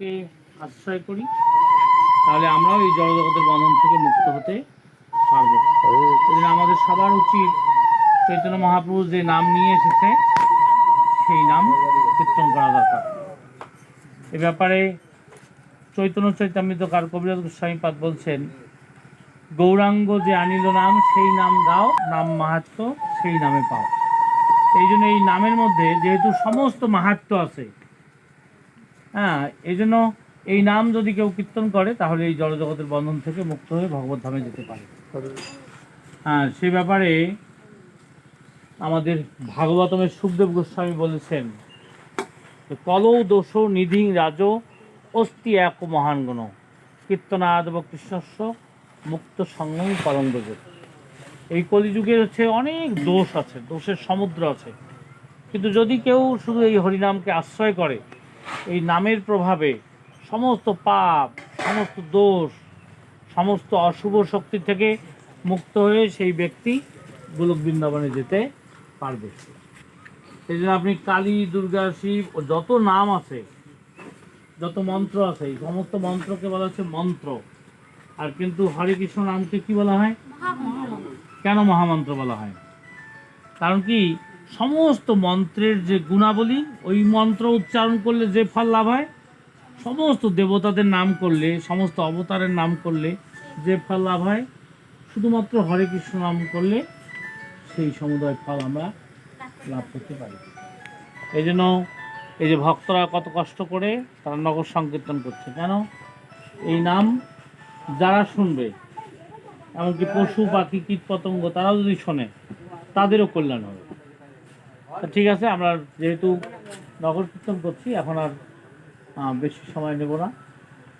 কে আশ্রয় করি, তাহলে আমরাও এই জড়জগতের বন্ধন থেকে মুক্ত হতে পারব। সেদিন আমাদের সবার উচিত চৈতন্য মহাপ্রভু যে নাম নিয়ে এসেছে, সেই নাম কীর্তন করা দরকার। এ ব্যাপারে চৈতন্য চৈতামৃত কার কবিরাজ গোস্বামী পাদ বলছেন, গৌরাঙ্গ যে আনিল নাম, সেই নাম দাও, নাম মাহাত্ম সেই নামে পাও। এই জন্য এই নামের মধ্যে যেহেতু সমস্ত মাহাত্ম আছে হ্যাঁ এই জন্য এই নাম যদি কেউ কীর্তন করে, তাহলে এই জড়জগতের বন্ধন থেকে মুক্ত হয়ে ভগবত ধামে যেতে পারে। হ্যাঁ সে ব্যাপারে আমাদের ভাগবতমের সুখদেব গোস্বামী বলেছেন কলৌ দোষ নিধি রাজ অস্তি এক মহান গুণ। কীর্তনাদব কৃষ্ণস্ব মুক্ত সঙ্গম পরঙ্গজ এই কলিযুগের হচ্ছে অনেক দোষ আছে, দোষের সমুদ্র আছে। কিন্তু যদি কেউ শুধু এই হরিনামকে আশ্রয় করে এই নামের প্রভাবে সমস্ত পাপ সমস্ত দোষ সমস্ত অশুভ শক্তি থেকে মুক্ত হয়ে সেই ব্যক্তি গোলক বৃন্দাবনে যেতে পারবে। এই জন্য আপনি কালী দুর্গা শিব ও যত নাম আছে যত মন্ত্র আছে এই সমস্ত মন্ত্রকে বলা হচ্ছে মন্ত্র। আর কিন্তু হরে কৃষ্ণ নামকে কি বলা হয়? কেন মহামন্ত্র বলা হয়? কারণ কি সমস্ত মন্ত্রের যে গুণাবলী, ওই মন্ত্র উচ্চারণ করলে যে ফল লাভ হয়, সমস্ত দেবতাদের নাম করলে, সমস্ত অবতারের নাম করলে যে ফল লাভ হয়, শুধুমাত্র হরে কৃষ্ণ নাম করলে সেই সমুদয় ফল আমরা লাভ করতে পারি। এই জন্য এই যে ভক্তরা কত কষ্ট করে তারা নগর সংকীর্তন করছে। কেন? এই নাম যারা শুনবে, এমনকি পশু, পাখি কীট পতঙ্গ তারাও যদি শোনে, তাদেরও কল্যাণ হবে। ঠিক আছে আমরা যেহেতু নগর কীর্তন করছি এখন আর বেশি সময় নেব না।